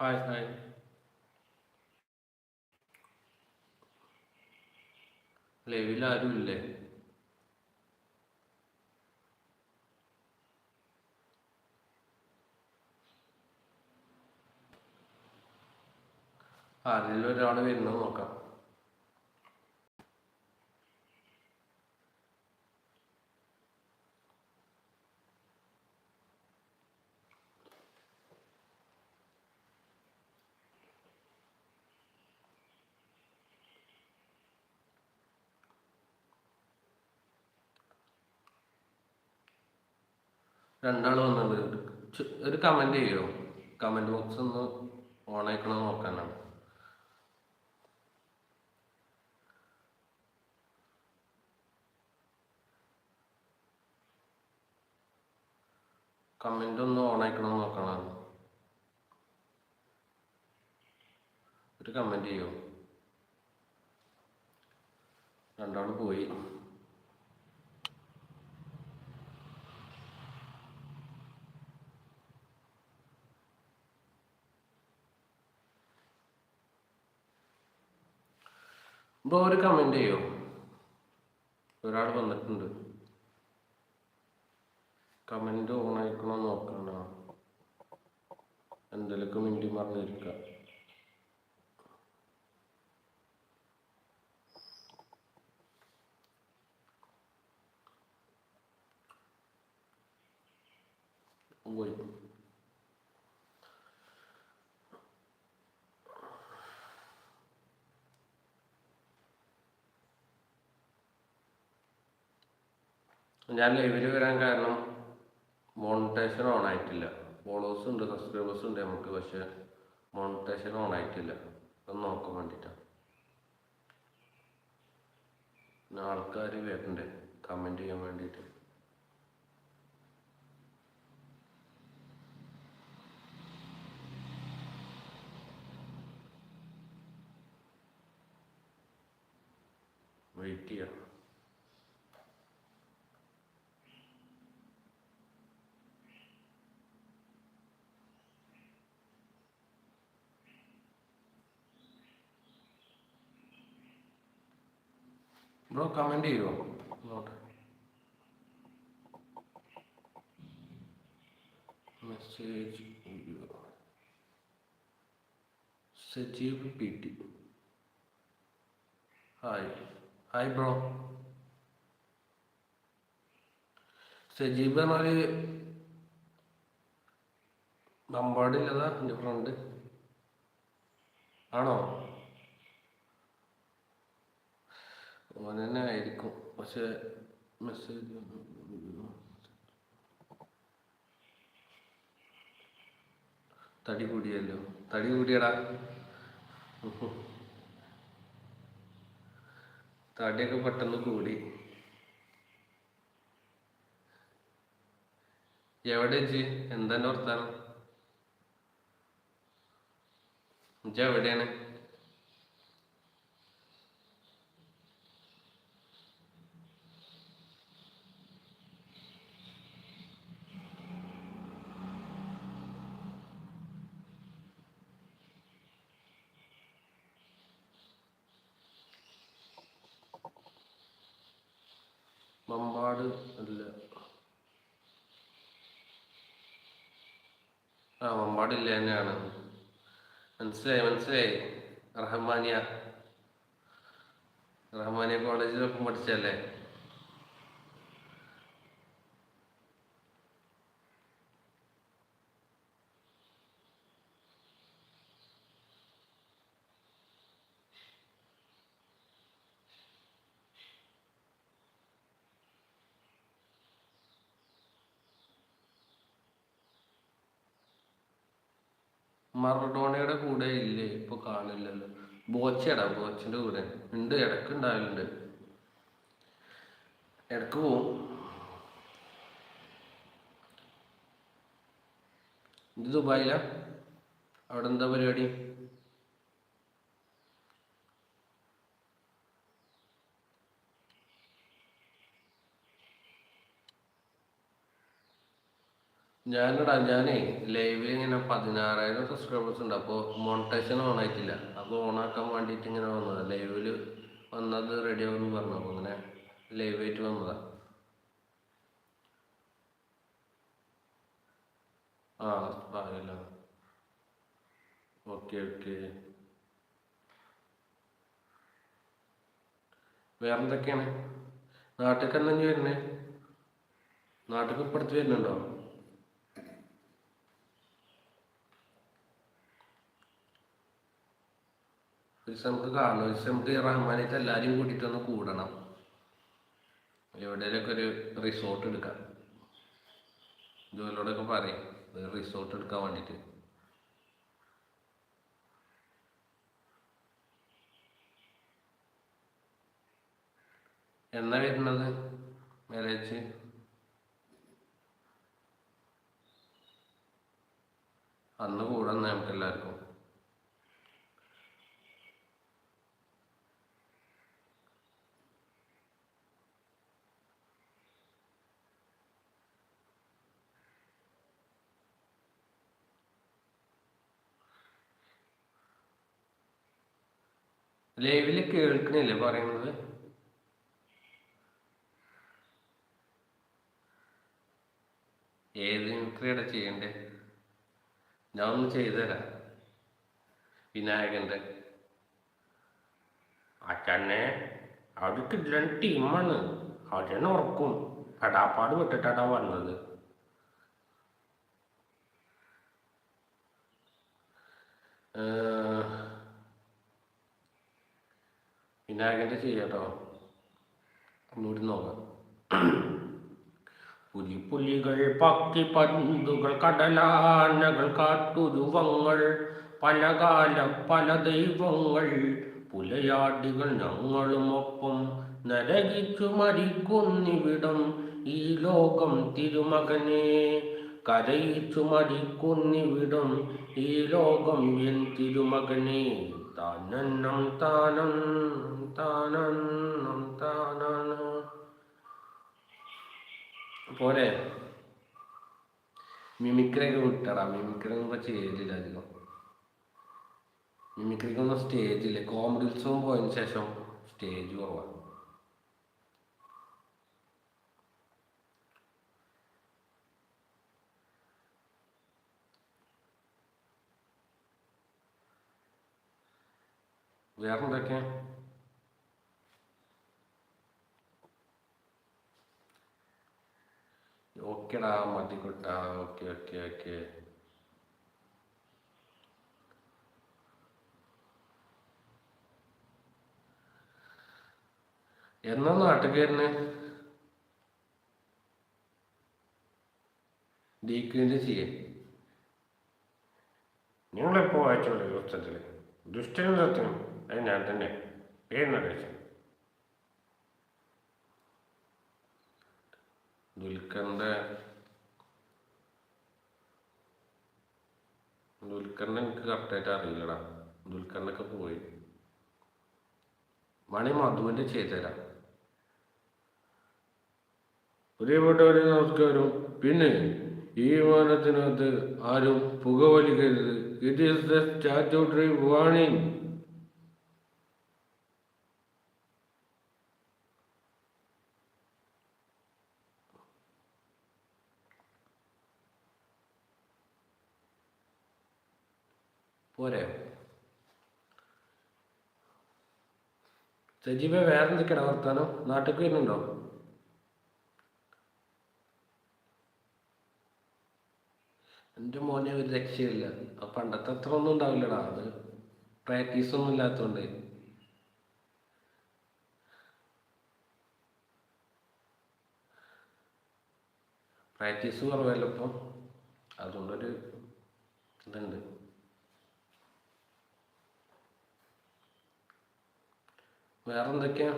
Hi hi. ലൈവിൽ ആരും ഇല്ലേ ആരെങ്കിലും ഒരാൾ വരുന്നത് നോക്കാം. രണ്ടാൾ വന്നിട്ടുണ്ട്. ഒരു കമന്റ് ചെയ്യോ? കമന്റ് ബോക്സ് ഒന്ന് ഓൺ ആയിക്കണോ നോക്കാനാണ്. കമന്റ് ഒന്ന് ഓൺ ആയിക്കണോ നോക്കാനാണ്. ഒരു കമന്റ് ചെയ്യോ? രണ്ടാൾ പോയി. ബ്രോ ഒരു കമന്റ് ചെയ്യോ? ഒരാൾ വന്നിട്ടുണ്ട്. കമന്റ് ഓൺ ആയിക്കണോ നോക്കണോ. എന്തെങ്കിലുമൊക്കെ മിണ്ടി മറിഞ്ഞിരിക്ക പോയി. ഞാൻ ലൈവിൽ വരാൻ കാരണം മോണിറ്റേഷൻ ഓൺ ആയിട്ടില്ല. ഫോളോവേഴ്സ് ഉണ്ട് സബ്സ്ക്രൈബേഴ്സ് ഉണ്ട് നമുക്ക് പക്ഷെ മോണിറ്റേഷൻ ഓൺ ആയിട്ടില്ല. അത് നോക്കാൻ വേണ്ടിയിട്ടാണ് ആൾക്കാർ വരണ്ടേ കമന്റ് ചെയ്യാൻ വേണ്ടിയിട്ട്. വെയിറ്റ് ചെയ്യാം. ബ്രോ കമന്റ് ചെയ്യുമോ നോട്ടെ message Sajeev P T hi hi bro. Sajeeb പറഞ്ഞാൽ നമ്പാടില്ലതാ എന്റെ ഫ്രണ്ട് ആണോ? ഓൻ തന്നെ ആയിരിക്കും പക്ഷെ മെസ്സേജ് തടി കൂടിയല്ലോ. തടി കൂടിയടാ. തടിയൊക്കെ പെട്ടെന്ന് കൂടി. എവിടെ ജി എന്താ വർത്താനം? എവിടെയാണ്? മമ്പാട് അല്ല ആ വമ്പാടില്ല തന്നെയാണ്. മനസ്സിലായി മനസ്സിലായി. റഹ്മാനിയ. റഹ്മാനിയ കോളേജിലൊപ്പം പഠിച്ചല്ലേ മറഡോണയുടെ കൂടെ ഇല്ലേ? ഇപ്പൊ കാണില്ലല്ലോ. ബോച്ചടാ ബോച്ചിന്റെ കൂടെ. ഉണ്ട് ഇടയ്ക്ക് ഉണ്ടാവലുണ്ട് ഇടയ്ക്ക് പോവും. ഇത് ദുബായിലാ. അവിടെ എന്താ പരിപാടി? ഞാനിടാ ഞാനേ ലൈവിൽ ഇങ്ങനെ പതിനാറായിരം സബ്സ്ക്രൈബേഴ്സ് ഉണ്ട്. അപ്പോൾ മോണിറ്റൈസേഷൻ ഓൺ ആയിട്ടില്ല. അപ്പോൾ ഓൺ ആക്കാൻ വേണ്ടിയിട്ട് ഇങ്ങനെ വന്നത്. ലൈവിൽ വന്നത് റെഡി ആവുമെന്ന് പറഞ്ഞു. അപ്പോൾ അങ്ങനെ ലൈവ് ആയിട്ട് വന്നതാ. ആ പറയില്ല. ഓക്കെ ഓക്കെ വേറെന്തൊക്കെയാണ്? നാട്ടിലേക്ക് എന്തെങ്കിലും വരുന്നേ? നാട്ടിലേക്ക് ഇപ്പടുത്ത് വരുന്നുണ്ടോ ഒരു ദിവസം നമുക്ക് കാണണം ദിവസം നമുക്ക് റഹ്മാനായിട്ട് എല്ലാവരെയും കൂട്ടിയിട്ട് ഒന്ന് കൂടണം. എവിടെയൊക്കെ ഒരു റിസോർട്ട് എടുക്കാം. ജോലിയോടൊക്കെ പറയും ഒരു റിസോർട്ട് എടുക്കാൻ വേണ്ടിയിട്ട്. എന്നാ വരുന്നത്? മാരേജ്? അന്ന് കൂടാൻ നമുക്ക് എല്ലാവർക്കും. ലൈവിൽ കേൾക്കണില്ലേ പറയുന്നത്? ഏത് മിമിക്രിയുടെ ചെയ്യണ്ടേ? ഞാൻ ഒന്ന് ചെയ്തുതരാം. വിനായകന്റെ അച്ഛനെ അവർക്ക് ഇല്ലാണ്ട് ടീമാണ്. അവരെന്നെ ഉറക്കും. പെടാപ്പാട് വിട്ടിട്ടാണ് വന്നത്. ഏഹ്, വിനായകന്റെ ചെയ്യാട്ടോ. ഒന്നുകൂടി നോക്കാം. പുലിപ്പുലികൾ പക്കി പന്തുകൾ കടലാനകൾ കാട്ടുരുവങ്ങൾ പല കാലം പല ദൈവങ്ങൾ പുലയാടികൾ ഞങ്ങളും ഞങ്ങളുമൊപ്പം നരകിച്ചു മരിക്കുന്നിവിടം ഈ ലോകം തിരുമകനെ. കരയിച്ചു മരിക്കുന്നിവിടം ഈ ലോകം എൻ തിരുമകനെ. താനന്നം താനം താനം താനാണ് പോരെ. മിമിക്രിയൊക്കെ വിട്ടടാ. മിമിക്രി ഒന്നും ചെയ്തില്ല അധികം. മിമിക്രിക്കൊന്നും സ്റ്റേജില്ല കോമഡി ഉത്സവം പോയതിന് ശേഷം സ്റ്റേജ് കുറവാണ് വേറെന്തൊക്കെയാ ഓക്കെടാ മതിക്കൊട്ടാ. Okay okay okay. എന്നാ നാട്ടുകാരന്? ഡീക്വിന്റെ ചെയ്യേ നിങ്ങളെപ്പോ വായിച്ചോളൂ പുസ്തകത്തിൽ ദുഷ്ടനും സത്യനും അത് ഞാൻ തന്നെ. പേരെന്നറിയിച്ചു ദുൽഖറിന്റെ ദുൽഖറിനെ എനിക്ക് കറക്റ്റായിട്ട് അറിയില്ലടാ. ദുൽഖറിനൊക്കെ പോയി. മണി മധുവിന്റെ ചെയ്തുതരാം പ്രിയപ്പെട്ടവരെ നമസ്കാരം. പിന്നെ ഈ വിമാനത്തിനകത്ത് ആരും പുകവലിക്കരുത്. It is the statutory warning പോരെ സജീവ വേറെ എന്തൊക്കെയാണ് വർത്താനം? നാട്ടിൽ വരുന്നുണ്ടോ? എന്റെ മോനെ ഒരു രക്ഷയില്ല. പണ്ടത്തെ അത്ര ഒന്നും ഉണ്ടാവില്ലടാ. അത് പ്രാക്ടീസ് ഒന്നും ഇല്ലാത്തതുകൊണ്ട് പ്രാക്ടീസ് കുറവല്ലോ ഇപ്പം? അതുകൊണ്ടൊരു ഇതുണ്ട്. വേറെ എന്തൊക്കെയാ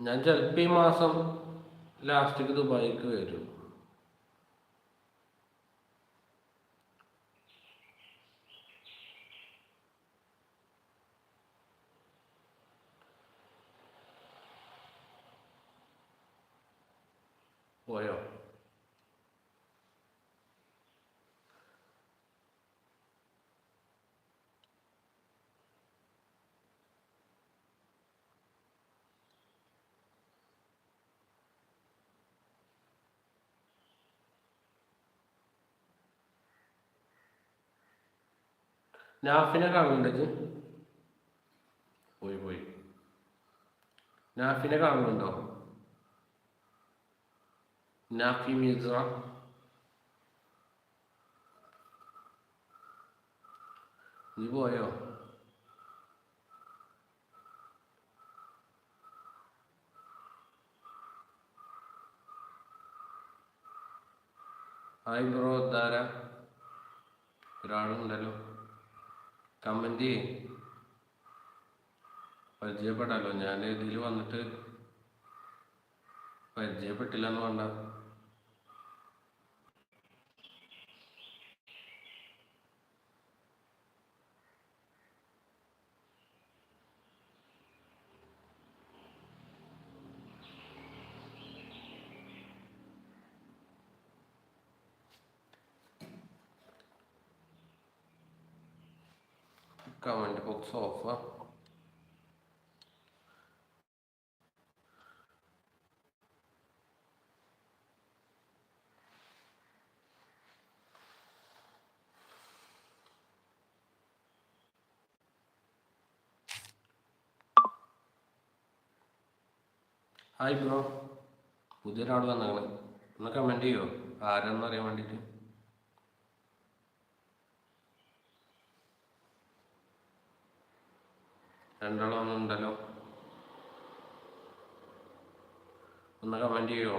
ഞാൻ ചിലപ്പോൾ ഈ മാസം ലാസ്റ്റിക്ക് ദുബായിക്ക് വരും. പോയോ നാഫിനെ കാണുന്നുണ്ടെങ്കിൽ പോയി പോയി നാഫിനെ കാണുന്നുണ്ടോ നാഫി മിർസ നീ പോയോ ഹായ് ബ്രോ ധാര ഒരാളുണ്ടല്ലോ കമന്റ് പരിചയപ്പെടാലോ. ഞാൻ ഇതിൽ വന്നിട്ട് പരിചയപ്പെട്ടില്ല എന്ന് വേണ്ട ബോക്സ് ഓഫാ ഹായ് ബ്രോ പുതിയൊരാൾ വന്നാണ് ഒന്ന് കമന്റ് ചെയ്യോ? ആരാന്ന് അറിയാൻ വേണ്ടിയിട്ട് രണ്ടാളും ഒന്നുണ്ടല്ലോ ഒന്ന് കമന്റ് ചെയ്യോ?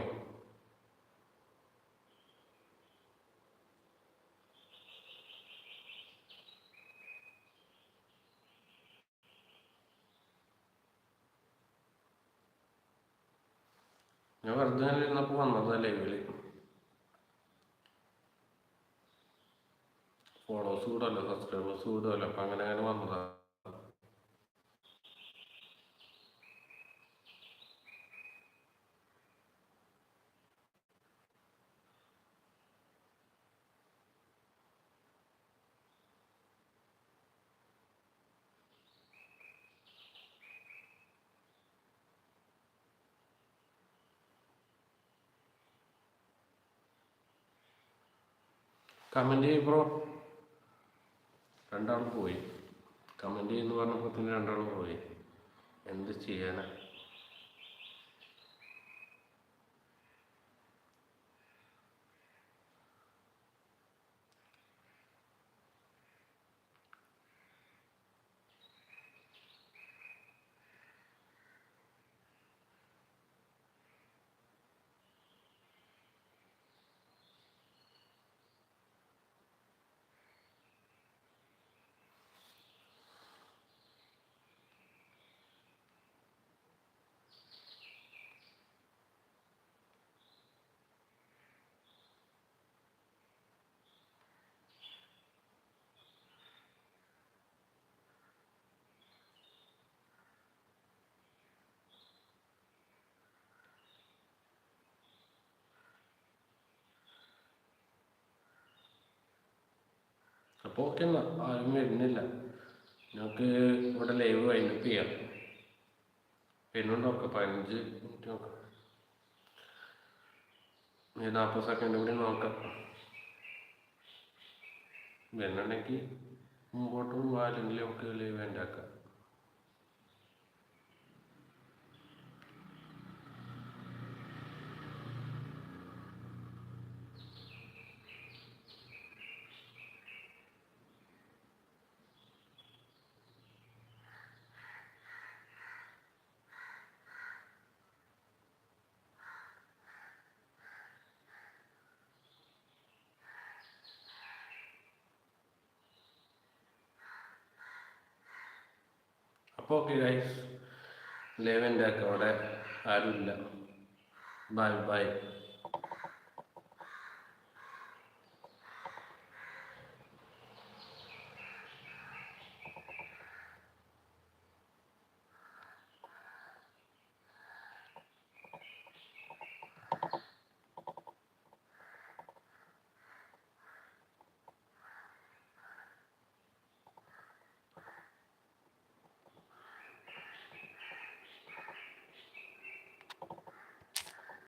ഞാൻ വെറുതെ ഇരുന്നപ്പോൾ വന്നതല്ലേ ഇവർ ഫോളോവേഴ്സ് കൂടല്ലോ സബ്സ്ക്രൈബേഴ്സ് കൂടുമല്ലോ അപ്പം അങ്ങനെ അങ്ങനെ വന്നതാ. കമന്റ് ചെയ്യും ബ്രോ രണ്ടാൾ പോയി. കമന്റ് ചെയ്യുന്നു പറഞ്ഞപ്പോൾ തന്നെ രണ്ടാൾ പോയി. എന്ത് ചെയ്യാനാ? അപ്പോൾ ഓക്കെ എന്നാൽ ആരും വരുന്നില്ല. ഞങ്ങൾക്ക് ഇവിടെ ലൈവ് വൈൻഡപ്പ് ചെയ്യാം. വരുന്നുണ്ട്? നോക്കാം പതിനഞ്ച് മിനിറ്റ് നോക്കാം. ഇനി നാൽപ്പത് സെക്കൻഡ് കൂടി നോക്കാം. വരുന്നുണ്ടെങ്കിൽ മുമ്പോട്ട് പോകാം അല്ലെങ്കിൽ നമുക്ക് ലൈവ് ഉണ്ടാക്കാം അപ്പോൾ ഓക്കെ ഗൈസ് ലൈവ് എന്റെ അവിടെ ആരുമില്ല. Bye bye